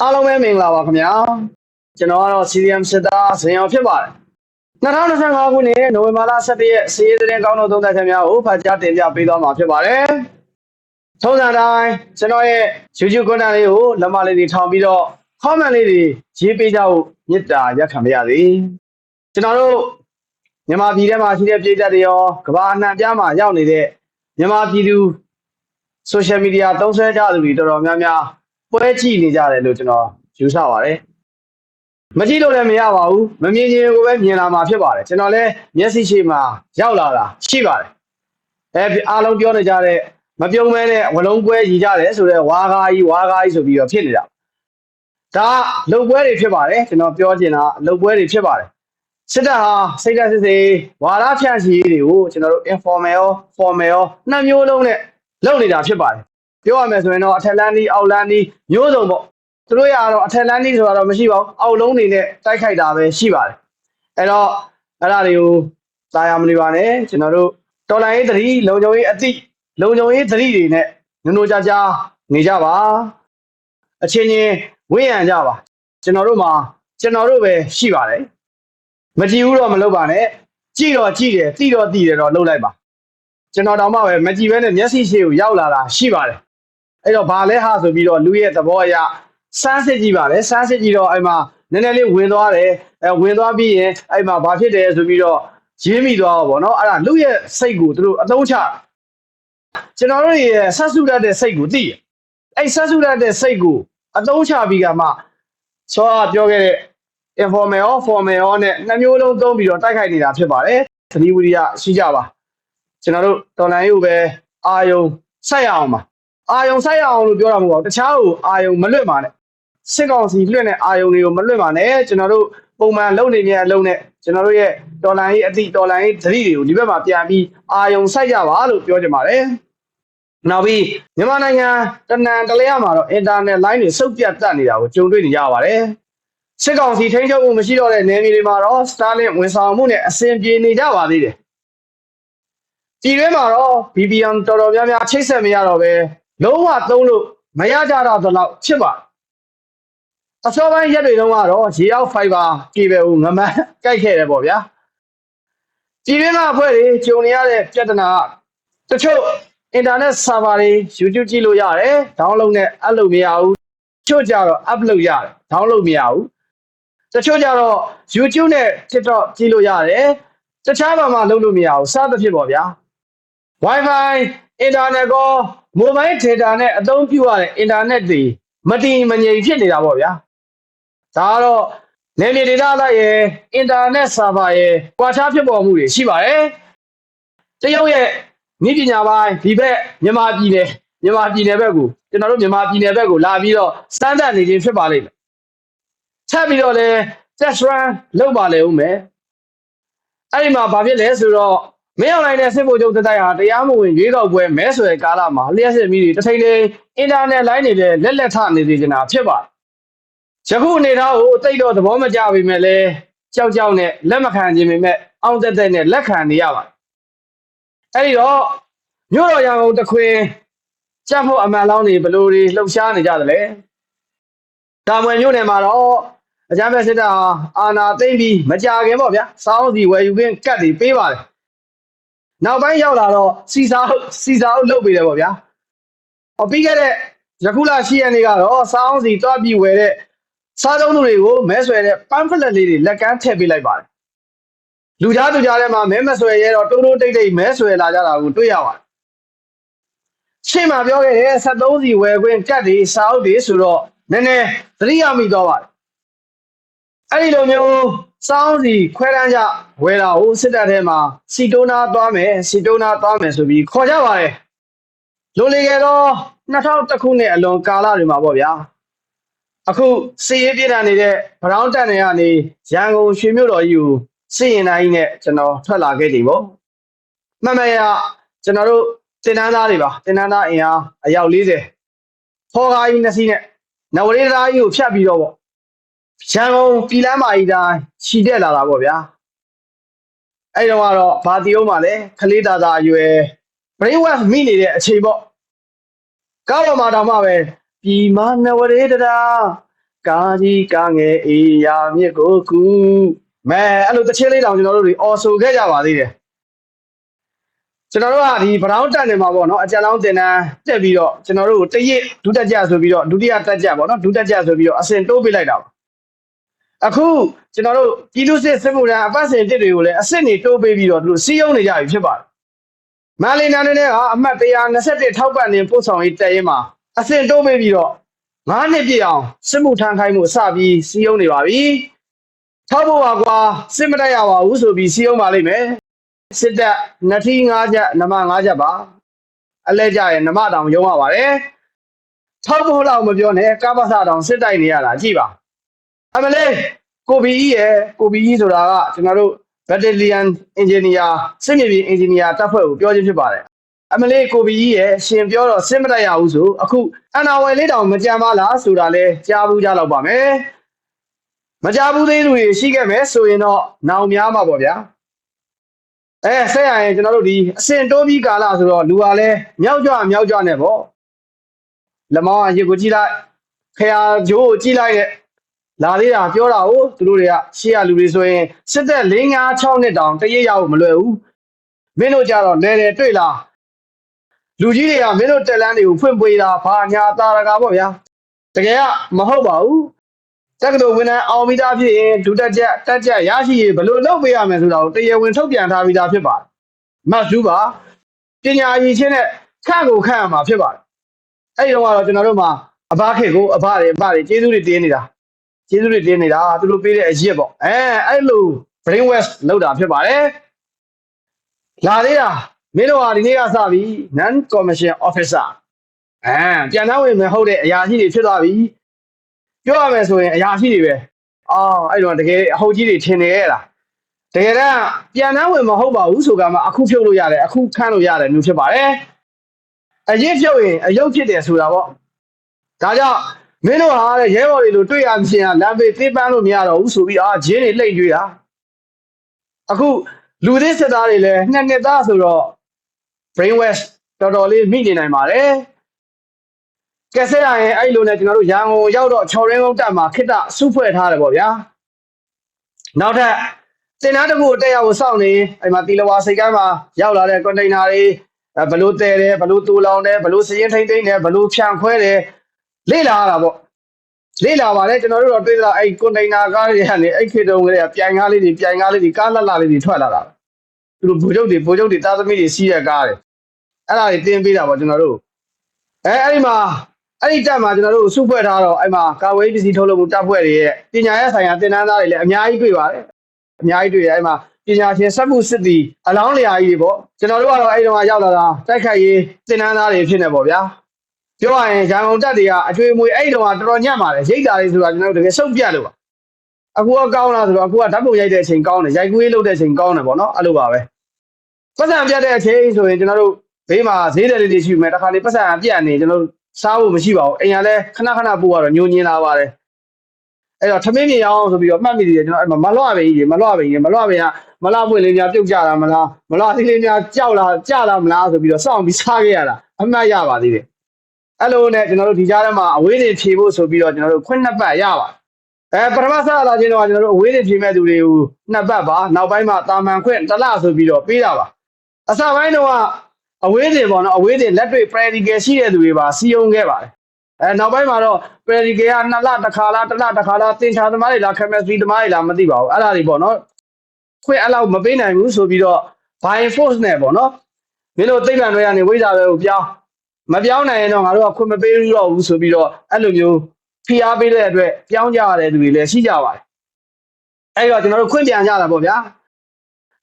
အားလုံးပဲမင်္ဂလာပါခင်ဗျာကျွန်တော်ကတော့ CDM စစ်သားဇင်အောင်ဖြစ်ပါတယ်2025ခုနှစ်နိုဝင်ဘာလ17ရက်စီးရီးသတင်းကောင်းတို့သုံးသပ်ချက်များကိုဖတ်ကြားတင်ပြပေးသွားမှာဖြစ်ပါတယ်ထုံးစံတိုင်းကျွန်တော်ရဲ့ YouTube content လေးကိုလက်မလေးတွေထောင်ပြီးတော့ comment လေးတွေရေးပေးကြဖို့မေတ္တာရက်ခံပါရစေကျွန်တော်တို့မြန်မာပြည်ထဲမှာရှိတဲ့ပြည်သက်တွေရောကမ္ဘာအနှံ့ပြားမှာရောက်နေတဲ့မြန်မာပြည်သူ social media သုံးစွဲကြသူတွေတော်တော်များများ ပွဲကြည့်နေကြတယ်လို့ကျွန်တော်ယူဆပါတယ်မကြည့်လို့လည်းမရပါဘူးမမြင်ရင်ကိုပဲမြင်လာမှာဖြစ်ပါတယ်ကျွန်တော်လည်းမျက်စိရှိမှရောက်လာတာရှိပါတယ်အဲအားလုံးပြောနေကြတဲ့မပြုံးမဲနဲ့ဝလုံးပွဲရည်ကြတယ်ဆိုတော့ဝါကားကြီးဝါကားကြီးဆိုပြီးတော့ဖြစ်နေတာဒါလုံပွဲတွေဖြစ်ပါတယ်ကျွန်တော်ပြောချင်တာလုံပွဲတွေဖြစ်ပါတယ်စစ်တပ်ဟာစိတ်ဓာတ်စစ်စေးဝါရဖြန့်ချီရေးတွေကိုကျွန်တော်တို့ informal ရော formal ရောနှစ်မျိုးလုံးနဲ့လုပ်နေတာဖြစ်ပါတယ် ပြောရမယ်ဆိုရင်တော့အထက်လန်းနီးအောက်လန်းနီးမျိုးစုံပေါ့သူတို့ရတော့အထက်လန်းနီးဆိုတာတော့မရှိပါဘူးအောက်လုံးနေနဲ့တိုက်ခိုက်တာပဲရှိပါတယ်အဲ့တော့အဲ့ဒါတွေကိုသာယာမနေပါနဲ့ကျွန်တော်တို့တော်လိုင်းရေးသတိလုံခြုံရေးအသည့်လုံခြုံရေးသတိတွေနဲ့နုံနုံကြကြနေကြပါအချင်းချင်းဝင့်ရံကြပါကျွန်တော်တို့မှာကျွန်တော်တို့ပဲရှိပါတယ်မကြည့်ဘူးတော့မလုပ်ပါနဲ့ကြည့်တော့ကြည့်တယ်သိတော့သိတယ်တော့လုပ်လိုက်ပါကျွန်တော်တောင်မှပဲမကြည့်ဘဲနဲ့မျက်စိရှေ့ကိုရောက်လာတာရှိပါတယ် အဲ့တော့ဘာလဲဟာဆိုပြီးတော့လူရဲ့သဘောအရစမ်းစစ်ကြည့်ပါလေစမ်းစစ်ကြည့်တော့အဲ့မှာနည်းနည်းလေးဝင်သွားတယ်အဲဝင်သွားပြီးရင်အဲ့မှာဘာဖြစ်တယ်ဆိုပြီးတော့ရင်းမိသွားတော့ဗောနော်အဲ့ဒါလူရဲ့စိတ်ကိုသူတို့အသုံးချကျွန်တော်တို့ရဲ့ဆက်စုတတ်တဲ့စိတ်ကိုသိရအဲ့ဆက်စုတတ်တဲ့စိတ်ကိုအသုံးချပြီးကမှဆောကပြောခဲ့တဲ့ informal ရော formal ရောနဲ့နှစ်မျိုးလုံးသုံးပြီးတော့တိုက်ခိုက်နေတာဖြစ်ပါတယ်သတိဝိရိယရှိကြပါကျွန်တော်တို့တော်လိုင်းရုပ်ပဲအာယုံဆက်ရအောင်ပါ အာယုံဆက်ရအောင်လို့ပြောတာမဟုတ်ပါဘူးတခြားကိုအာယုံမလွတ်ပါနဲ့စစ်ကောင်စီလွတ်တဲ့အာယုံတွေကိုမလွတ်ပါနဲ့ကျွန်တော်တို့ပုံမှန်လုံနေမြဲအလုံးနဲ့ကျွန်တော်တို့ရဲ့တော်လိုင်းရေးအသည့်တော်လိုင်းရေးသတိတွေကိုဒီဘက်မှာပြန်ပြီးအာယုံဆက်ကြပါလို့ပြောချင်ပါတယ်နောက်ပြီးမြန်မာနိုင်ငံတနန်တလဲရမှာတော့ internet line တွေစုပ်ပြတ်တက်နေတာကိုကြုံတွေ့နေကြရပါတယ်စစ်ကောင်စီထိန်းချုပ်မှုမရှိတော့တဲ့နယ်မြေတွေမှာတော့ Starlink ဝန်ဆောင်မှုနဲ့အဆင်ပြေနေကြပါသေးတယ်ပြည်တွင်းမှာတော့ BBM တော်တော်များများချိတ်ဆက်မရတော့ပဲ လုံးဝသုံးလို့မရကြတော့သလောက်ဖြစ်ပါအစောပိုင်းရက်တွေတုန်းကတော့ရေအောက် fiber cable ကိုငမန်းကြိုက်ခဲ့တယ်ပေါ့ဗျာပြည်တွင်းကအဖွဲ့တွေကြုံနေရတဲ့ပြဿနာကတချို့ internet server တွေ YouTube ကြည့်လို့ရတယ် download နဲ့ up လို့မရဘူးတချို့ကြတော့ up လုပ်ရတယ် download မရဘူးတချို့ကြတော့ YouTube နဲ့ TikTok ကြည့်လို့ရတယ်တခြားဘာမှလုပ်လို့မရဘူးစသဖြင့်ပေါ့ဗျာ Wi-Fi internet ကော mobile data နဲ့အသုံးပြုရတဲ့ internet တွေမတည်မငြိမ်ဖြစ်နေတာပေါ့ဗျာဒါကတော့နေမြေဒေတာလိုက်ရဲ့ internet server ရဲ့ကွာခြားဖြစ်ပေါ်မှုတွေရှိပါတယ်တရုတ်ရဲ့ဤပညာပိုင်းဒီဘက်မြန်မာပြည်နယ်မြန်မာပြည်နယ်ဘက်ကိုကျွန်တော်တို့မြန်မာပြည်နယ်ဘက်ကိုလာပြီးတော့စမ်းသပ်နေခြင်းဖြစ်ပါလိမ့်မယ်ဆက်ပြီးတော့လဲ test run လုပ်ပါလေဦးမယ်အဲ့ဒီမှာဘာဖြစ်လဲဆိုတော့ မင်းအောင်နိုင်တဲ့စစ်ဗိုလ်ချုပ်တတိုက်ဟာတရားမဝင်ရွေးကောက်ပွဲမဲဆွယ်ကာလမှာလျှက်စစ်မီးတွေတထိန်ထိန်အင်တာနက်လိုင်းတွေလည်းလက်လက်ထနေသေးချင်တာဖြစ်ပါတယ်။ယခုအနေထားကိုတိတ်တော့သဘောမကျပေမဲ့လည်းကြောက်ကြောက်နဲ့လက်မခံခြင်းပေမဲ့အောင်တက်တက်နဲ့လက်ခံနေရပါတယ်။အဲဒီတော့မြို့တော်ရန်ကုန်တခွင်ကြက်ဖို့အမှန်လောင်းနေဘလို့တွေလှုပ်ရှားနေကြတယ်လေ။တာမွေမြို့နယ်မှာတော့အကြမ်းဖက်စစ်တပ်ဟာအာဏာသိမ်းပြီးမကြခင်ပေါ့ဗျာ။စောင်းစီဝယ်ယူခင်းကတ်တွေပေးပါတယ်။ နောက်ပိုင်းရောက်လာတော့စီစာအုပ်စီစာအုပ်လုပ်ပေးတယ်ပေါ့ဗျာ။ဟောပြီးခဲ့တဲ့ယခုလရှိရနေ့ကတော့စောင်းစီတွားပြီးဝယ်တဲ့စားသုံးသူတွေကိုမဲဆွယ်တဲ့ပန်းဖလက်လေးတွေလက်ကမ်းထည့်ပေးလိုက်ပါတယ်။လူသားသူကြားထဲမှာမဲမဆွယ်ရဲတော့တုံးတုံးတိတ်တိတ်မဲဆွယ်လာကြတာကိုတွေ့ရပါတယ်။ရှေ့မှာပြောခဲ့တဲ့73စီဝယ်ခွင့်ကတ်တွေစားအုပ်တွေဆိုတော့နည်းနည်းသတိရမိတော့ပါတယ်။အဲ့ဒီလိုမျိုး စောင်းစီခွဲတန်းကြဝယ်တာကိုစစ်တပ်ထဲမှာစီတိုးနာသွားမယ်စီတိုးနာသွားမယ်ဆိုပြီးခေါ်ကြပါတယ်။လိုလေခဲ့တော့2000ခုနှစ်အလွန်ကာလတွေမှာပေါ့ဗျာ။အခုစီရေးပြည်တာနေတဲ့ဗရောင်းတက်နေကနေရန်ကုန်ရွှေမြို့တော်ကြီးကိုစစ်ရင်တိုင်းနဲ့ကျွန်တော်ထွက်လာခဲ့တယ်ပေါ့။မှန်မှန်ရကျွန်တော်တို့တင်တန်းသားတွေပါတင်တန်းသားအင်အားအယောက်40ဖော်ကားကြီးနှစ်စီးနဲ့နဝရေသားကြီးကိုဖြတ်ပြီးတော့ပေါ့ ရန်ကုန်ပြည်လမ်းမကြီးတိုင်းခြီတက်လာတာပေါ့ဗျာအဲ့တော့ကတော့ဘာတီယုံးမှာလဲခလေးတာတာအရွယ် brain wash မိနေတဲ့အချိန်ပေါ့ကောက်တော့မှတောင်မှပဲပြည်မနဝရေတရာကာကြီးကာငယ်အေးရာမြစ်ကိုကူမဲအဲ့လိုတစ်ချင်းလေးတောင်ကျွန်တော်တို့တွေအော်ဆိုခဲ့ကြပါသေးတယ်ကျွန်တော်တို့ကဒီဘရောင်းတက်နေမှာပေါ့နော်အကြံလောင်းတင်တန်းတက်ပြီးတော့ကျွန်တော်တို့ကိုတရစ်ဒုတက်ကြဆိုပြီးတော့ဒုတိယတက်ကြပေါ့နော်ဒုတက်ကြဆိုပြီးတော့အစင်တိုးပေးလိုက်တာပါ အခုကျွန်တော်တို့ပြည်သူစစ်စစ်မှုထမ်းအပတ်စဉ်တစ်တွေကိုလည်းအစစ်နေတိုးပေးပြီးတော့သူတို့စီးရုံးနေကြပြီဖြစ်ပါတယ်မန္တလေးနာနေကအမှတ်121ထောက်ပံ့နေပို့ဆောင်ရေးတက်ရင်မှာအစင်တိုးပေးပြီးတော့ငါးနှစ်ပြည့်အောင်စစ်မှုထမ်းခိုင်းမှုစပြီးစီးရုံးနေပါပြီထောက်ဖို့ပါကွာစစ်မတက်ရပါဘူးဆိုပြီးစီးရုံးပါလိမ့်မယ်စစ်တပ်နှစ်ထီး၅ချက်နမ၅ချက်ပါအလဲကြရင်နမတောင်ရုံးရပါတယ်ထောက်ဖို့တော့မပြောနဲ့ကပ္ပစတောင်စစ်တိုက်နေရတာကြည့်ပါ အမလေးကိုဘီကြီးရယ်ကိုဘီကြီးဆိုတာကကျွန်တော်တို့ battalion engineer စစ်မြေပြင် engineer တပ်ဖွဲ့ကိုပြောချင်းဖြစ်ပါတယ်အမလေးကိုဘီကြီးရယ်ရှင်ပြောတော့စစ်မတိုက်ရဘူးဆိုအခုအနာဝယ်လေးတောင်မကြမ်းပါလားဆိုတာလဲကြားဘူးကြတော့ပါမယ်မကြဘူးသေးသူတွေရှိခဲ့မယ်ဆိုရင်တော့နောင်များမှာပေါ့ဗျာအဲဆက်ရရင်ကျွန်တော်တို့ဒီအစင်တိုးပြီးကာလဆိုတော့လူကလည်းမြောက်ကြွမြောက်ကြွနဲ့ပေါ့လက်မောင်းအရေကိုကြည့်လိုက်ခရာဂျိုးကိုကြည့်လိုက်ရဲ့ လာသေးတာပြောတာဟုတ်သူတို့တွေကရှေ့ရလူတွေဆိုရင်စစ်သက်၄၅6နှစ်တောင်တရရအောင်မလွယ်ဘူးမင်းတို့ကြတော့လဲတယ်တွေ့လားလူကြီးတွေကမင်းတို့တက်လန်းတွေကိုဖွင့်ပေးတာဘာညာတာရကာပေါ့ဗျာတကယ်ကမဟုတ်ပါဘူးတက္ကသိုလ်ဝန်ထမ်းအောင်မိသားဖြစ်ရင်ဒုတက်ချက်တက်ချက်ရရှိရင်ဘယ်လိုလုပ်ပေးရမယ်ဆိုတာကိုတရားဝင်ထုတ်ပြန်ထားပြီးသားဖြစ်ပါတယ်မတ်စုပါပညာရည်ချင်းနဲ့ခန့်ကိုခန့်ရမှာဖြစ်ပါတယ်အဲ့ဒီတော့ကတော့ကျွန်တော်တို့မှာအဘခေကိုအဘတွေအဘတွေကျေးဇူးတွေတင်းနေတာ ကျေးဇူးတွေတင်နေတာသူတို့ပေးတဲ့အရစ်ပေါ့အဲအဲ့လို brain wash လောက်တာဖြစ်ပါတယ်လာသေးတာမင်းတို့ဟာဒီနေ့ကစပြီ non commission officer အဲပြန်တော့ဝင်မဟုတ်တဲ့အရာရှိတွေဖြစ်သွားပြီပြောရမယ်ဆိုရင်အရာရှိတွေပဲအော်အဲ့တော့တကယ်အဟုတ်ကြီးတွေထင်နေရလားတကယ်တော့ပြန်တော့ဝင်မဟုတ်ပါဘူးဆိုကမှအခုဖြုတ်လို့ရတယ်အခုခန်းလို့ရတယ်လို့ဖြစ်ပါတယ်အရင်ဖြုတ်ရင်အယုတ်ဖြစ်တယ်ဆိုတာပေါ့ဒါကြောင့် မင်းတို့ဟာတဲ့ရဲဘော်တွေလိုတွေ့ရမချင်းဟာလမ်းဘေးသေးပန်းလို့မရတော့ဘူးဆိုပြီးအာဂျင်းတွေလှိမ့်ကြွေးတာအခုလူသေးစစ်သားတွေလည်းနှစ်နှစ်သားဆိုတော့ brain wash တော်တော်လေးမိနေနိုင်ပါတယ်ကဲဆက်ရရင်အဲ့လိုနဲ့ကျွန်တော်တို့ရန်ကုန်ရောက်တော့6ရင်းကုန်းတက်မှာခိတ္တစုဖွဲ့ထားတယ်ပေါ့ဗျာနောက်ထပ်တင်သားတစ်ခုတက်ရောက်စောင့်နေအဲ့မှာတီလဝါစိတ်ကမ်းမှာရောက်လာတဲ့ကွန်တိန်နာတွေအဲဘလို့တဲတယ်ဘလို့တူလောင်တယ်ဘလို့စရင်ထိမ့်ထိမ့်တယ်ဘလို့ဖြန့်ခွဲတယ် လေ့လာရတာပေါ့လေ့လာပါလေကျွန်တော်တို့တော့တွေ့တာအဲ့ကွန်တိန်နာကားတွေကနေအဲ့ခေတုံးကလေးကပြိုင်ကားလေးတွေပြိုင်ကားလေးတွေကားလတ်လာလေးတွေထွက်လာတာသူတို့ဗိုလ်ချုပ်တွေဗိုလ်ချုပ်တွေသားသမီးတွေစီးတဲ့ကားတွေအဲ့ဒါတွေတင်ပေးတာပေါ့ကျွန်တော်တို့အဲအဲ့ဒီမှာအဲ့ဒီတက်မှာကျွန်တော်တို့စုဖွဲ့ထားတော့အဲ့မှာကာဝေးပစ္စည်းထုတ်လုပ်မှုတပ်ဖွဲ့တွေရဲ့ပညာရေးဆိုင်ရာသင်တန်းသားတွေလည်းအများကြီးတွေ့ပါတယ်အများကြီးတွေ့ရအဲ့မှာပညာရှင်စက်မှုစစ်တီအလောင်းလျာကြီးတွေပေါ့ကျွန်တော်တို့ကတော့အဲ့ဒီတော့ရောက်လာတာတိုက်ခိုက်ရေးသင်တန်းသားတွေဖြစ်နေပေါ့ဗျာ ပြောရရင်ရန်ကုန်တက်တွေကအကျွေးမွေအဲ့တုန်းကတော်တော်ညံ့ပါတယ်ရိတ်တာလေးဆိုတာကျွန်တော်တို့တကယ်စုပ်ပြတ်လို့ပါအခုကကောင်းလားဆိုတော့အခုကဓာတ်ပုံရိုက်တဲ့အချိန်ကောင်းတယ်ရိုက်ကူးရေးလုပ်တဲ့အချိန်ကောင်းတယ်ပေါ့နော်အဲ့လိုပါပဲပတ်စံပြတ်တဲ့အချိန်ဆိုရင်ကျွန်တော်တို့ဘေးမှာဈေးတယ်လေးတွေရှိမယ်တစ်ခါလေပတ်စံပြတ်နေကျွန်တော်တို့စားဖို့မရှိပါဘူးအိမ်ကလည်းခဏခဏပို့ရတော့ညိုညင်းလာပါတယ်အဲ့တော့ထမင်းမြေအောင်ဆိုပြီးတော့မှတ်မိတယ်ကျွန်တော်အဲ့မှာမလွှပဲကြီးမလွှပဲကြီးမလွှပဲကမလွှပွင့်လေးများပြုတ်ကြတာမလားမလွှသေးလေးများကြောက်လာကြလာမလားဆိုပြီးတော့စောင့်ပြီးစားခဲ့ရတာအမှတ်ရပါသေးတယ် အဲ့လိုနဲ့ကျွန်တော်တို့ဒီကြားထဲမှာအဝေးတွေဖြေဖို့ဆိုပြီးတော့ကျွန်တော်တို့ခွင့်နှစ်ပတ်ရပါအဲပထမဆလာချင်းတော့ကျွန်တော်တို့အဝေးတွေဖြေမဲ့သူတွေကိုနှစ်ပတ်ပါနောက်ပိုင်းမှာတာမန်ခွင့်တစ်လဆိုပြီးတော့ပေးတာပါအစပိုင်းတော့ကအဝေးတွေပေါ့နော်အဝေးတွေလက်တွေ့ practical ရှိတဲ့သူတွေပါစီယုံခဲ့ပါတယ်အဲနောက်ပိုင်းမှာတော့ practical ကနှစ်လတစ်ခါလားတစ်လတစ်ခါလားသင်္ချာသမားတွေလား chemistry သမားတွေလားမသိပါဘူးအဲ့ဒါတွေပေါ့နော်ခွင့်အဲ့လောက်မပေးနိုင်ဘူးဆိုပြီးတော့ by force နဲ့ပေါ့နော်မင်းတို့သိပ္ပံတွေကနေဝိဇ္ဇာပဲကိုပြောင်း မပြောင်းနိုင်ရင်တော့ငါတို့ကခွင့်မပေးဘူးတော့ဘူးဆိုပြီးတော့အဲ့လိုမျိုးဖိအားပေးတဲ့အတွက်ပြောင်းကြရတဲ့သူတွေလည်းရှိကြပါတယ်အဲ့တော့ကျွန်တော်တို့ခွင့်ပြန်ကြတာပေါ့ဗျာ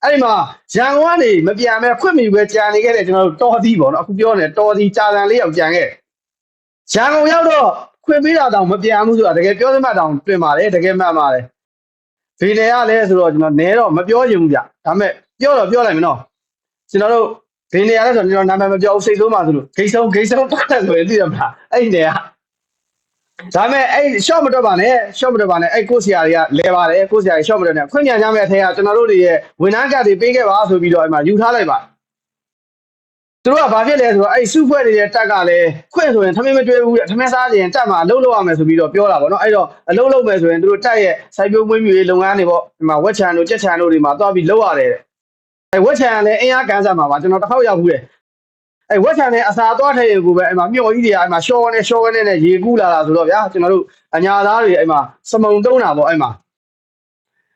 အဲ့ဒီမှာရန်ကုန်ကနေမပြန်မဲခွင့်မယူပဲကြာနေခဲ့တဲ့ကျွန်တော်တို့တော်သီးပေါ့နော်အခုပြောနေတော်သီးကြာတန်လေးရောက်ကြံခဲ့ရန်ကုန်ရောက်တော့ခွင့်ပေးတာတောင်မပြန်ဘူးဆိုတာတကယ်ပြောသမှတ်တောင်တွင်ပါတယ်တကယ်မှန်ပါတယ်ဒီနေရလဲဆိုတော့ကျွန်တော်နဲတော့မပြောချင်ဘူးဗျဒါပေမဲ့ပြောတော့ပြောလိုက်မယ်နော်ကျွန်တော်တို့ ဘယ်နေရာလဲဆိုတော့ကျွန်တော်နာမည်မပြောဘူးစိတ်ဆိုးမှဆိုလို့ဂိတ်ဆုံးဂိတ်ဆုံးတက်တယ်ဆိုရင်သိရမလားအဲ့ဒီနေရာဒါမဲ့အဲ့ short မတော့ပါနဲ့ short မတော့ပါနဲ့အဲ့ကိုဆရာတွေကလဲပါတယ်ကိုဆရာတွေ short မတော့နဲ့ခွင့်ပြန်ကြမယ့်အထက်ကကျွန်တော်တို့တွေရဲ့ဝန်ထမ်းကတ်တွေပေးခဲ့ပါဆိုပြီးတော့အဲ့မှာယူထားလိုက်ပါသူတို့ကဘာဖြစ်လဲဆိုတော့အဲ့စုဖွဲ့နေတဲ့တက်ကလည်းခွင့်ဆိုရင်ထမင်းမတွေ့ဘူးတဲ့ထမင်းစားရင်တက်မှာအလုပ်လုပ်ရမယ်ဆိုပြီးတော့ပြောတာပေါ့နော်အဲ့တော့အလုပ်လုပ်မယ်ဆိုရင်သူတို့တက်ရဲ့စိုက်ပျိုးမွေးမြူရေးလုပ်ငန်းတွေပေါ့ဒီမှာဝက်ချန်တို့ကြက်ချန်တို့တွေမှာသွားပြီးလုပ်ရတယ်တဲ့ အဲ့ဝက်ချန်ကလည်းအင်အားကန်ဆက်မှာပါကျွန်တော်တစ်ခေါက်ရောက်ဘူးတဲ့အဲ့ဝက်ချန်နဲ့အစာသွားထည့်ရင်ကိုပဲအဲ့မှာမျော်ကြီးတွေအဲ့မှာရှော့နဲ့ရှော့နဲ့နဲ့ရေကူးလာတာဆိုတော့ဗျာကျွန်တော်တို့အညာသားတွေအဲ့မှာစမုံတုံးတာပေါ့အဲ့မှာ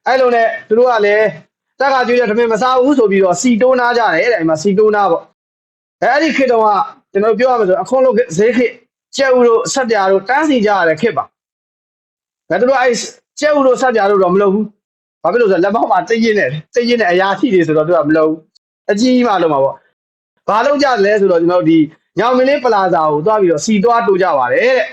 အဲ့လိုနဲ့သူတို့ကလည်းတက်ကကျွေးတဲ့ထမင်းမစားဘူးဆိုပြီးတော့စီတိုးနာကြတယ်တဲ့အဲ့မှာစီတိုးနာပေါ့အဲ့ဒီခေတ်တုန်းကကျွန်တော်ပြောရမယ်ဆိုအခွန်လို့ဈေးခေတ်ကျက်ဦးတို့ဆက်ပြာတို့တန်းစီကြရတဲ့ခေတ်ပါဒါတို့အဲ့ကျက်ဦးတို့ဆက်ပြာတို့တော့မလုပ်ဘူး ဘာဖြစ်လို့လဲဆိုတော့လက်မောက်မှာတိတ်ရင်နဲ့တိတ်ရင်နဲ့အရာရှိတွေဆိုတော့သူကမလုပ်ဘူးအကြီးကြီးမှလုပ်မှာပေါ့ဘာလုပ်ကြလဲဆိုတော့ကျွန်တော်တို့ဒီညောင်မင်းလေးပလာဇာကိုသွားပြီးတော့စီသွားတူကြပါတယ်တဲ့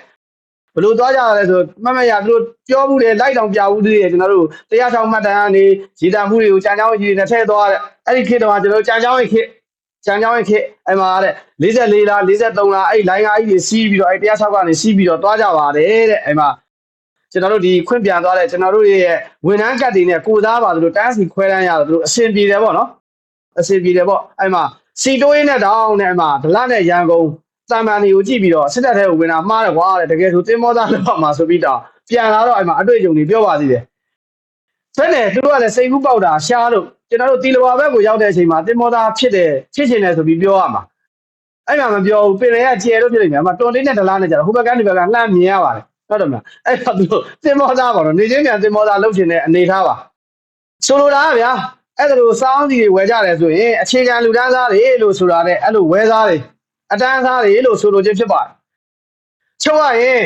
ဘလို့သွားကြရလဲဆိုမမရသူတို့ပြောမှုတွေလိုက်တောင်ပြဘူးသေးတယ်ကျွန်တော်တို့တရားဆောင်မှတ်တမ်းကနေရည်တံမှုတွေကိုကြံကြောင်းကြီးတွေနဲ့ထည့်သွားတဲ့အဲ့ဒီခေတ်တုန်းကကျွန်တော်ကြံကြောင်းရဲ့ခေတ်ကျန်ကြောင်းရဲ့ခေတ်အဲ့မှာတဲ့44လား43လားအဲ့လိုင်းကားကြီးတွေစီးပြီးတော့အဲ့106ကနေစီးပြီးတော့တွားကြပါတယ်တဲ့အဲ့မှာ ကျွန်တော်တို့ဒီခွင့်ပြန်သွားတဲ့ကျွန်တော်တို့ရဲ့ဝန်ထမ်းကတ်တွေနဲ့ကိုစားပါလို့တန်းစီခွဲတန်းရတယ်တို့အဆင်ပြေတယ်ပေါ့နော်အဆင်ပြေတယ်ပေါ့အဲ့မှာစီတိုးရင်းနဲ့တောင်းနဲ့အဲ့မှာဒလနဲ့ရန်ကုန်တန်ပန်တွေကိုကြည့်ပြီးတော့စစ်တပ်ထဲကိုဝင်တာမှားတယ်ကွာတဲ့တကယ်ဆိုတင်မောသားလောက်မှာဆိုပြီးတော့ပြန်လာတော့အဲ့မှာအတွေ့အကြုံတွေပြောပါသေးတယ်ဆက်နေသူတို့ကလည်းစိတ်ကူးပေါက်တာရှားလို့ကျွန်တော်တို့တီလဝါဘက်ကိုရောက်တဲ့အချိန်မှာတင်မောသားဖြစ်တယ်ဖြစ်ချင်တယ်ဆိုပြီးပြောရမှာအဲ့မှာမပြောဘူးပင်လေကကျဲလို့ဖြစ်နေတယ်အမတော်လေးနဲ့ဒလားနဲ့ကြတော့ဟိုဘက်ကဒီဘက်ကလှမ်းမြင်ရပါတယ် ဟုတ်တယ်မလားအဲ့တော့သူတို့တင်မောသားပါတော့နေချင်းပြန်တင်မောသားလှုပ်ရှင်တဲ့အနေထားပါဆိုလိုတာကဗျာအဲ့ဒါလိုစောင်းစီတွေဝယ်ကြတယ်ဆိုရင်အခြေခံလူတန်းစားတွေလို့ဆိုတာနဲ့အဲ့လိုဝယ်စားတွေအတန်းစားတွေလို့ဆိုလိုခြင်းဖြစ်ပါတယ်ချုပ်ရရင်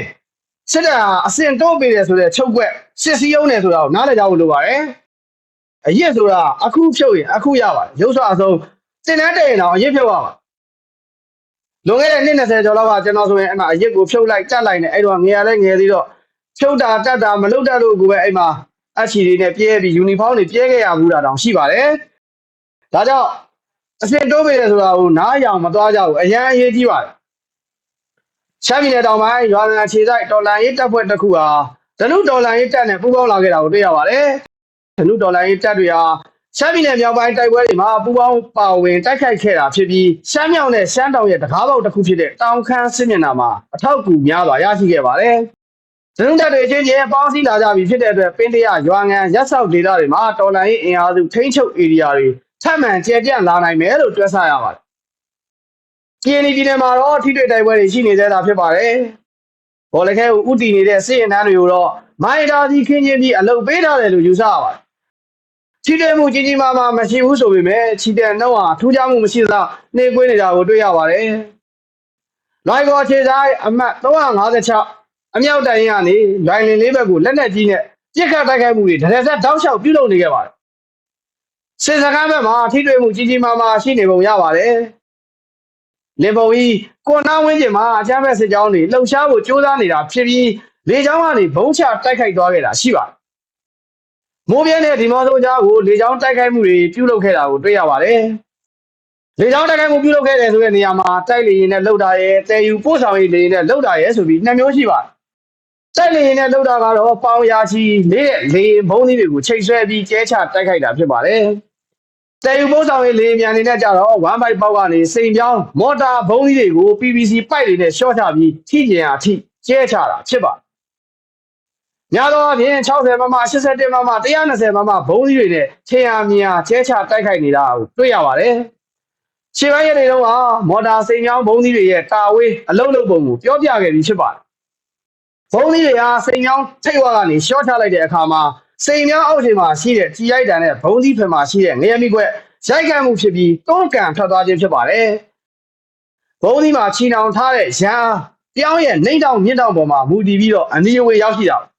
စစ်တပ်ဟာအစင်တိုးပေးတယ်ဆိုတဲ့ချုပ်ွက်စစ်စည်းရုံးတယ်ဆိုတာကိုနားလည်ကြဖို့လိုပါတယ်အရက်ဆိုတာအခုဖြုတ်ရင်အခုရပါတယ်ရုပ်ဆွအဆုံးတင်တဲ့တဲ့ရင်တော့အရက်ဖြုတ်ရပါ လွန်ခဲ့တဲ့နှစ်20ကျော်လောက်ကကျွန်တော်ဆိုရင်အဲ့မှာအရက်ကိုဖြုတ်လိုက်တက်လိုက်နေအဲ့တော့ငယ်ရလဲငယ်သေးတော့ဖြုတ်တာတက်တာမလုပ်တတ်လို့ကိုပဲအဲ့မှာအချီတွေနဲ့ပြဲပြီးယူနီဖောင်းတွေပြဲခဲ့ရဘူးတာတောင်ရှိပါတယ်ဒါကြောင့်အစင်တိုးပေးတယ်ဆိုတာကိုနားရအောင်မသွားကြဘူးအရန်အရေးကြီးပါတယ်ချမ်းပြည်နယ်တောင်ပိုင်းရွာငံခြေဆိုင်တော်လန်ရေးတပ်ဖွဲ့တစ်ခုဟာဒနုတော်လန်ရေးတပ်နဲ့ပူးပေါင်းလာခဲ့တာကိုတွေ့ရပါတယ်ဒနုတော်လန်ရေးတပ်တွေဟာ ရှမ်းပြည်နယ်မြောက်ပိုင်းတိုက်ပွဲတွေမှာပူးပေါင်းပါဝင်တိုက်ခိုက်ခဲ့တာဖြစ်ပြီးရှမ်းမြောက်နဲ့ရှမ်းတောင်ရဲ့တကားပေါက်တစ်ခုဖြစ်တဲ့တောင်ခမ်းစစ်မျက်နှာမှာအထောက်အကူများစွာရရှိခဲ့ပါတယ်ဒနုတပ်တွေအချင်းချင်းပေါင်းစည်းလာကြပြီဖြစ်တဲ့အတွက်ပင်တရရွာငံရက်ဆောက်ဒေသတွေမှာတော်လန်ရေးအင်အားစုထိန်းချုပ်ဧရိယာတွေထပ်မံကျယ်ပြန့်လာနိုင်မယ်လို့တွက်ဆရပါတယ်။ KNY ပြည်နယ်မှာတော့ထိတွေ့တိုက်ပွဲတွေရှိနေသေးတာဖြစ်ပါတယ်။ဘော်လခဲကိုဥတီနေတဲ့စစ်ရင်တန်းတွေကိုတော့မိုင်းတာစီခင်းချင်းပြီးအလုပ်ပေးထားတယ်လို့ယူဆရပါတယ်။ ထိတွေ့မှုကြီးကြီးမားမားမရှိဘူးဆိုပေမဲ့ချီတဲ့နှုတ်ဟာထူးခြားမှုမရှိသလောက်နှိကွေးနေတာကိုတွေ့ရပါတယ်။လိုက်ကောခြေဆိုင်အမှတ်356အမြောက်တိုင်ရကနေလွိုင်လင်လေးဘက်ကိုလက်နက်ကြီးနဲ့ပြစ်ခတ်တိုက်ခိုက်မှုတွေဒရက်ဆက်တောက်လျှောက်ပြုလုပ်နေခဲ့ပါတယ်။စစ်စခန်းဘက်မှာထိတွေ့မှုကြီးကြီးမားမားရှိနေပုံရပါတယ်။လင်ပုံကြီးကွန်နာဝင်းကျင်မှာအချမ်းဘက်စစ်ကြောင်းတွေလှုပ်ရှားဖို့ကြိုးစားနေတာဖြစ်ပြီးလေကြောင်းကနေဘုံချတိုက်ခိုက်သွားခဲ့တာရှိပါတယ်။ မိုးပြင်းတဲ့ဒီမော်ဆိုကြားကိုလေကြောင်းတိုက်ခိုက်မှုတွေပြုလုပ်ခဲ့တာကိုတွေ့ရပါတယ်။လေကြောင်းတိုက်ခိုက်မှုပြုလုပ်ခဲ့တယ်ဆိုတဲ့နေရာမှာတိုက်လေရင်နဲ့လှုပ်တာရဲ့တဲယူပို့ဆောင်ရေးလေရင်နဲ့လှုပ်တာရဲ့ဆိုပြီးနှစ်မျိုးရှိပါတယ်။တိုက်လေရင်နဲ့လှုပ်တာကတော့ပေါင်ရာချီလေးတဲ့လေဘုံသီးတွေကိုချိန်ဆွဲပြီးကျဲချတိုက်ခိုက်တာဖြစ်ပါတယ်။တဲယူပို့ဆောင်ရေးလေမြန်နေနဲ့ကြတော့1 byte ပေါက်ကနေစိန်ပြောင်းမော်တာဘုံသီးတွေကို PVC ပိုက်တွေနဲ့ရှော့ချပြီးထိကျင်အားထိကျဲချတာဖြစ်ပါတယ်။ များသောအားဖြင့်60မမ81မမ120မမဘုံသီးတွေနဲ့ခြေအားမြင်အားကျဲချတိုက်ခိုက်နေတာကိုတွေ့ရပါတယ်။ခြေပိုင်းရည်တုန်းကမော်တာစိန်ပြောင်းဘုံသီးတွေရဲ့တာဝေးအလုံးလုံးပုံကိုပြောပြခဲ့ပြီးဖြစ်ပါတယ်။ဘုံသီးတွေဟာစိန်ပြောင်းထိတ်ဝါကနေရှော့ချလိုက်တဲ့အခါမှာစိန်ပြောင်းအောက်ခြေမှာရှိတဲ့ကြည်ရိုက်တန်နဲ့ဘုံသီးဖင်မှာရှိတဲ့ငရမီခွက်ရိုက်ခံမှုဖြစ်ပြီးတွန်းကန်ထွက်သွားခြင်းဖြစ်ပါတယ်။ဘုံသီးမှာချီနှောင်ထားတဲ့ရန်အားပြောင်းရဲ့နှိမ့်တောင်မြင့်တောင်ပေါ်မှာမူတည်ပြီးတော့အနီအဝေးရောက်ရှိတာ။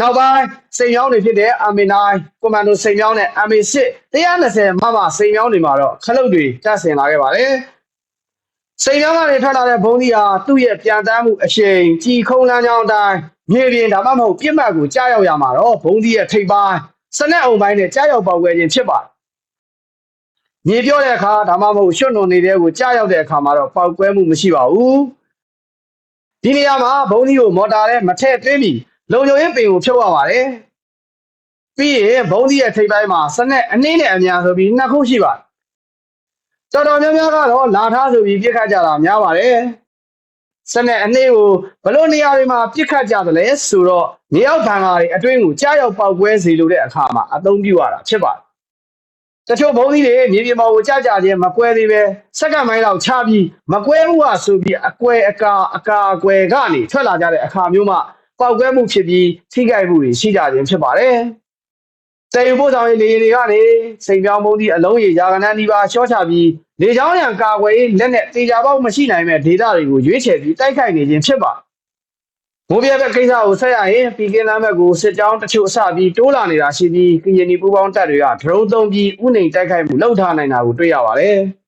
နောက်ပိုင်းစိန်ပြောင်းတွေဖြစ်တဲ့ Army9 ကွန်မန်ဒိုစိန်ပြောင်းနဲ့ Army6 120မမစိန်ပြောင်းတွေမှာတော့ခလုတ်တွေတက်ဆင်လာခဲ့ပါတယ်။စိန်ပြောင်းကနေထွက်လာတဲ့ဘုံဒီဟာသူ့ရဲ့ပြန်တမ်းမှုအရှိန်ကြည်ခုံလမ်းကြောင်းအတိုင်းမြေပြင်ဒါမှမဟုတ်ပြစ်မှတ်ကိုကြားရောက်ရမှာတော့ဘုံဒီရဲ့ထိပ်ပိုင်းစနက်အုံပိုင်းနဲ့ကြားရောက်ပေါက်ကွဲခြင်းဖြစ်ပါတယ်။မြေပြောတဲ့အခါဒါမှမဟုတ်ရွှွတ်နုံနေတဲ့ကိုကြားရောက်တဲ့အခါမှာတော့ပေါက်ကွဲမှုမရှိပါဘူး။ဒီနေရာမှာဘုံဒီကိုမော်တာနဲ့မထည့်သွင်းပြီး လုံခြုံရေးပင်ကိုဖြုတ်ရပါတယ်။ပြီးရင်ဘုံဒီရဲ့ထိပ်ပိုင်းမှာစနက်အနည်းနဲ့အများဆိုပြီးနှစ်ခုရှိပါတယ်တော်တော်များများကတော့လာထားဆိုပြီးပြစ်ခတ်ကြတာများပါတယ်စနက်အနှေးကိုဘလို့နေရာတွေမှာပြစ်ခတ်ကြတယ်လဲဆိုတော့မြေအောက်ဘန်ကားတွေအတွင်းကိုကြားရောက်ပေါက်ကွဲစေလိုတဲ့အခါမှာအသုံးပြုရတာဖြစ်ပါတယ်တချို့ဘုံသီးတွေမြေပြင်ပေါ်ကိုကြကြချင်းမကွဲသေးပဲစက္ကန့်ပိုင်းလောက်ချပြီးမကွဲဘူးဟာဆိုပြီးအကွဲအကာအကာအကွဲကနေထွက်လာကြတဲ့အခါမျိုးမှာ ပေါက်ကွဲမှုဖြစ်ပြီးထိခိုက်မှုတွေရှိကြခြင်းဖြစ်ပါတယ်။စေယူပို့ဆောင်ရေးလေယာဉ်တွေကနေစိန်ပြောင်းပုံးသီးအလုံးရေရာကနန်းဒီပါရှော့ချပြီးလေကြောင်းရန်ကာကွယ်ရေးလက်နဲ့တေချာပေါက်မရှိနိုင်မဲ့ဒေတာတွေကိုရွေးချယ်ပြီးတိုက်ခိုက်နေခြင်းဖြစ်ပါတယ်။မိုးပြဲဘက်ကိစ္စကိုဆက်ရရင်ပီကင်းလမ်းဘက်ကိုစစ်ကြောင်းတချို့အစပြီးတိုးလာနေတာရှိပြီးကရင်နီပူပေါင်းတပ်တွေကဒရုန်းသုံးပြီးဥနှိမ်တိုက်ခိုက်မှုလှုပ်ထားနိုင်တာကိုတွေ့ရပါတယ်။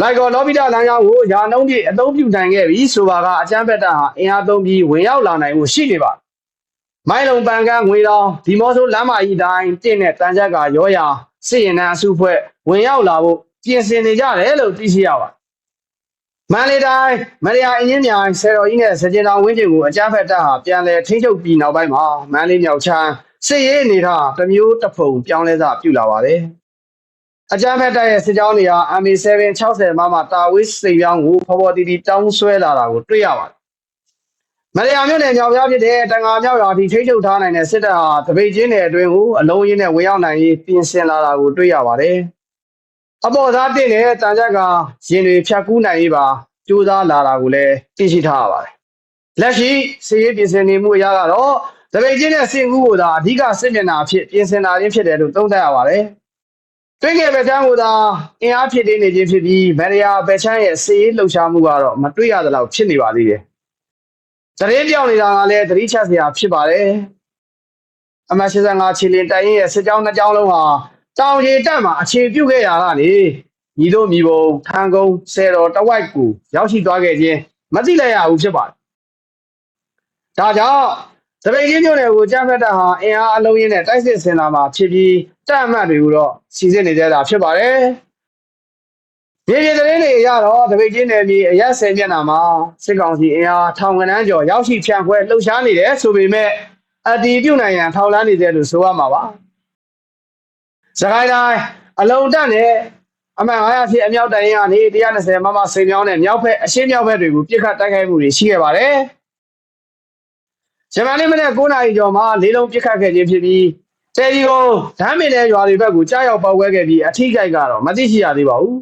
လိုက်ကော်လော်ဘီတာလမ်းကြောင်းကိုယာနှုံးပြည့်အသုံးပြုနိုင်ခဲ့ပြီးဆိုပါကအကြမ်းဖက်တပ်ဟာအင်အားသုံးပြီးဝင်ရောက်လာနိုင်မှုရှိနေပါတယ်။မိုင်းလုံပန်ကန်းငွေတောင်ဒီမော့ဆိုလမ်းမကြီးတိုင်းတင့်တဲ့တန်ချက်ကရောရာစစ်ရင်နှန်းအစုဖွဲ့ဝင်ရောက်လာဖို့ပြင်ဆင်နေကြတယ်လို့သိရှိရပါတယ်။မန္တလေးတိုင်းမရယာအင်းကြီးမြိုင်ဆယ်တော်ကြီးနဲ့စကြင်တောင်ဝင်းကျင်ကိုအကြမ်းဖက်တပ်ဟာပြန်လည်ထိန်းချုပ်ပြီးနောက်ပိုင်းမှာမန္တလေးမြောက်ချမ်းစစ်ရေးအနေထားတစ်မျိုးတစ်ဖုံပြောင်းလဲစပြုလာပါတယ်။ အကြမ်းဖက်တပ်ရဲ့စစ်ကြောင်းတွေဟာ MA7 60မမတာဝေးစိန်ပြောင်းကိုဖော်ဖော်တီတီတောင်းဆွဲလာတာကိုတွေ့ရပါတယ်။မရယာမြို့နယ်မြောက်ပြားဖြစ်တဲ့တန်ငါမြောက်ရွာထိထိန်းချုပ်ထားနိုင်တဲ့စစ်တပ်ဟာတပိတ်ချင်းနယ်အတွင်းကိုအလုံးရင်းနဲ့ဝင်ရောက်နိုင်ရေးပြင်ဆင်လာတာကိုတွေ့ရပါတယ်။အပေါ်သားတင်တဲ့တန်ချက်ကရင်တွေဖြတ်ကူးနိုင်ရေးပါကြိုးစားလာတာကိုလည်းသိရှိထားရပါတယ်။လက်ရှိစစ်ရေးပြင်ဆင်နေမှုအရကတော့တပိတ်ချင်းနဲ့စင်ကူးကိုသာအဓိကစစ်မျက်နှာအဖြစ်ပြင်ဆင်တာရင်းဖြစ်တယ်လို့သုံးသပ်ရပါတယ်။ တွင်းငယ်ပဲချမ်းကိုသာအင်အားဖြစ်နေခြင်းဖြစ်ပြီးမရယာပဲချမ်းရဲ့စစ်ရေးလှုပ်ရှားမှုကတော့မတွေ့ရသလောက်ဖြစ်နေပါသေးတယ်။သတင်းပြောင်းနေတာကလည်းသတိချက်စရာဖြစ်ပါတယ်။အမတ်85ခြေလင်တိုင်ရင်ရဲ့စစ်ကြောင်းနှစ်ကြောင်းလုံးဟာတောင်ရီတက်မှာအခြေပြုခဲ့ရတာလေညီတို့ညီဘုံထန်းကုန်းဆယ်တော်တဝိုက်ကိုရောက်ရှိသွားခဲ့ခြင်းမသိလိုက်ရဘူးဖြစ်ပါတယ်။ဒါကြောင့် သပိတ်ကြီးမျိုးနယ်ကိုကြမ်းဖက်တာဟာအင်အားအလုံးရင်းနဲ့တိုက်စစ်ဆင်လာမှာဖြစ်ပြီးတပ်အမှတ်တွေကိုတော့စီစစ်နေကြတာဖြစ်ပါတယ်။ဒီပြည်သတင်းတွေအရတော့သပိတ်ကြီးနယ်မြေအရက်ဆယ်မျက်နှာမှာစစ်ကောင်စီအင်အားထောင်ကနန်းကျော်ရောက်ရှိဖြန့်ခွဲလှုပ်ရှားနေတယ်ဆိုပေမဲ့အတီးပြုတ်နိုင်ရန်ထောက်လန်းနေတယ်လို့ဆိုရမှာပါ။စကိုင်းတိုင်းအလုံတက်နဲ့အမှန်900ဖြစ်အမြောက်တိုင်ရင်ကနေ120မမစိန်မြောင်းနဲ့မြောက်ဖက်အရှင်းမြောက်ဖက်တွေကိုပြစ်ခတ်တိုက်ခိုက်မှုတွေရှိခဲ့ပါတယ်။ ဂျမန်နေ့မနေ့9နာရီကျော်မှာလေးလုံးပြစ်ခတ်ခဲ့ခြင်းဖြစ်ပြီးတဲဒီကိုဓမ်းမင်တဲ့ရွာတွေဘက်ကိုကြားရောက်ပေါက်ကွဲခဲ့ပြီးအထိကိတ်ကတော့မသိရှိရသေးပါဘူး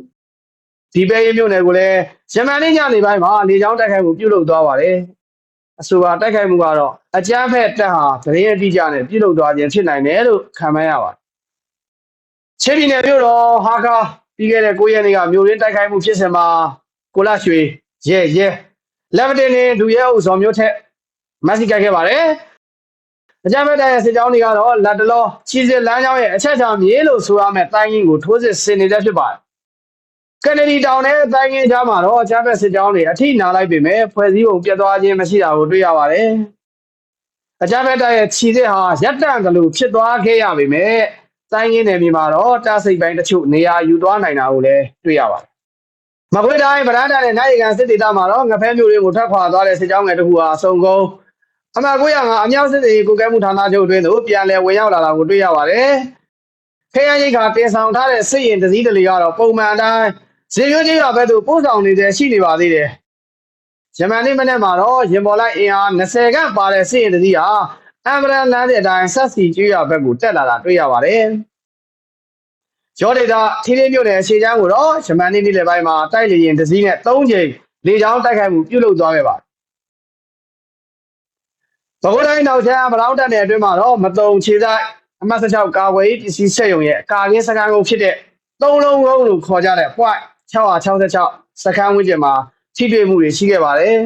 ။ဒီပဲရင်မြို့နယ်ကိုလည်းဂျမန်နေ့ညနေပိုင်းမှာလေကြောင်းတိုက်ခိုက်မှုပြုလုပ်သွားပါတယ်။အဆိုပါတိုက်ခိုက်မှုကတော့အကြမ်းဖက်တပ်ဟာသတင်းအတိအကျနဲ့ပြုလုပ်သွားခြင်းဖြစ်နိုင်တယ်လို့ခန့်မှန်းရပါတယ်။ချင်းပြည်နယ်မြို့တော်ဟာကာပြီးခဲ့တဲ့9ရက်နေ့ကမြို့ရင်းတိုက်ခိုက်မှုဖြစ်စဉ်မှာကိုလရွှေရဲရဲလက်ဗတင်နဲ့ဒူရဲအုပ်ဆောင်မျိုးထက် မက်ဆီကခဲ့ပါတယ်။အကြမ်းဖက်တဲ့စစ်ကြောင်းတွေကတော့လက်တလောချီစစ်လမ်းကြောင်းရဲ့အချက်ချောင်မြေလို့ဆိုရမယ့်တိုင်းရင်းကိုထိုးစစ်ဆင်နေတဲ့ဖြစ်ပါတယ်။ကနေဒီတောင်နဲ့တိုင်းရင်းကြားမှာတော့အကြမ်းဖက်စစ်ကြောင်းတွေအထိနာလိုက်ပေမဲ့ဖွဲ့စည်းပုံပြတ်သွားခြင်းမရှိတာကိုတွေ့ရပါတယ်။အကြမ်းဖက်တဲ့ချီစစ်ဟာရပ်တန့်ကလေးဖြစ်သွားခဲ့ရပေမဲ့တိုင်းရင်းနယ်မြေမှာတော့တားစိတ်ပိုင်းတချို့နေရာယူသွားနိုင်တာကိုလည်းတွေ့ရပါတယ်။မကွေးတိုင်းဗရန်တာနဲ့နိုင်ရီကန်စစ်ဒေသမှာတော့ငဖဲမျိုးတွေကိုထပ်ခွာသွားတဲ့စစ်ကြောင်းငယ်တစ်ခုဟာအစုံကုန် အမှတ်905အမြောက်စစ်တွေကိုကဲမှုဌာနချုပ်အတွင်းသို့ပြန်လည်ဝင်ရောက်လာတာကိုတွေ့ရပါတယ်။ခေယရိတ်ခါတင်ဆောင်ထားတဲ့စစ်ရင်တစည်းတလီကတော့ပုံမှန်တိုင်းဇေယျကြီးရွာဘက်သို့ပို့ဆောင်နေတဲ့ရှိနေပါသေးတယ်။ယမန်နေ့မနေ့မှာတော့ရင်ပေါ်လိုက်အင်အား20ခန့်ပါတဲ့စစ်ရင်တစည်းဟာအမ်ဘရန်လမ်းတဲ့အတိုင်းဆက်စီကျွော်ဘက်ကိုတက်လာတာတွေ့ရပါတယ်။ကျော်ဒေတာထီးလေးမြို့နယ်အခြေချမ်းကိုတော့ယမန်နေ့နေ့လယ်ပိုင်းမှာတိုက်လေရင်တစည်းနဲ့3ချိန်လေကြောင်းတိုက်ခိုက်မှုပြုလုပ်သွားခဲ့ပါတယ်။ ဘကိုးတိုင်းနောက်ချမ်းဗလောင်းတက်နယ်အတွင်းမှာတော့မတုံခြေဆိုင်အမှတ်16ကာဝေးပစ္စည်းဆက်ယုံရဲ့ကာကင်းစကန်ကုန်ဖြစ်တဲ့သုံးလုံးလုံးလို့ခေါ်ကြတဲ့ point 666စကန်ဝန်းကျင်မှာထိတွေ့မှုတွေရှိခဲ့ပါတယ်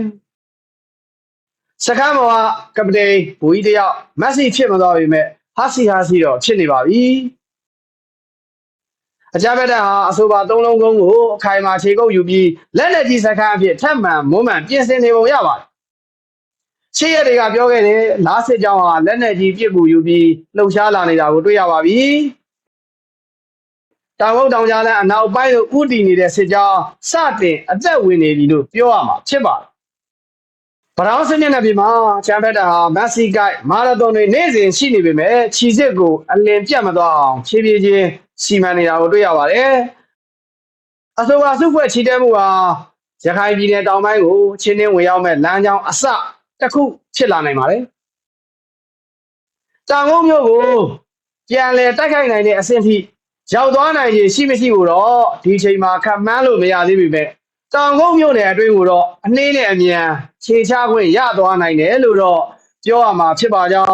။စကန်ဘောကကပတိန်ဘူကြီးတယောက်မက်ဆီဖြစ်မသွားပေမဲ့ဟာစီဟာစီတော့ဖြစ်နေပါပြီ။အကြမ်းဖက်တပ်ဟာအဆိုပါသုံးလုံးကုန်းကိုအခိုင်အမာခြေကုပ်ယူပြီးလက်လက်ကြီးစခန်းအဖြစ်ထပ်မံမွမ်းမံပြင်ဆင်နေပုံရပါတယ်။ ရှေ့ရက်တွေကပြောခဲ့တယ်လားစစ်ကြောင်းဟာလက်လက်ကြီးပြစ်ကူယူပြီးလှုပ်ရှားလာနေတာကိုတွေ့ရပါပြီ။တောင်ဘုတ်တောင်ကြားလန်းအနောက်ပိုင်းကိုဥတီနေတဲ့စစ်ကြောင်းစတင်အသက်ဝင်နေပြီလို့ပြောရမှာဖြစ်ပါတယ်။ဗရောင်းစနစ်နဲ့ဒီမှာချမ်ပက်တာဟာမက်ဆီကိုက်မာရသွန်တွေနေ့စဉ်ရှိနေပေမဲ့ခြီစစ်ကိုအလင်ပြတ်မသွားအောင်ဖြည်းဖြည်းချင်းစီမံနေတာကိုတွေ့ရပါတယ်အဆိုပါစုဖွဲ့ချီတက်မှုဟာရခိုင်ပြည်နယ်တောင်ပိုင်းကိုချင်းနှင်းဝင်ရောက်မဲ့လမ်းကြောင်းအစ တစ်ခုဖြစ်လာနိုင်ပါတယ်။တောင်ကုန်းမြို့ကိုပြန်လည်တိုက်ခိုက်နိုင်တဲ့အဆင့်ထိရောက်သွားနိုင်ခြေရှိမရှိကိုတော့ဒီချိန်မှာခန့်မှန်းလို့မရသေးပေမဲ့တောင်ကုန်းမြို့နယ်အတွင်းကိုတော့အနှင်းနဲ့အမြန်ခြေချခွင့်ရသွားနိုင်တယ်လို့တော့ပြောရမှာဖြစ်ပါကြောင်း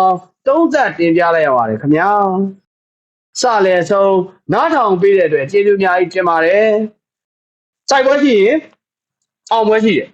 သုံးသပ်တင်ပြလိုက်ရပါတယ်ခင်ဗျာ။စလဲဆုံးနားထောင်ပေးတဲ့အတွက်ကျေးဇူးအများကြီးတင်ပါတယ်။စိုက်ပွဲရှိရင်အောင်ပွဲရှိတယ်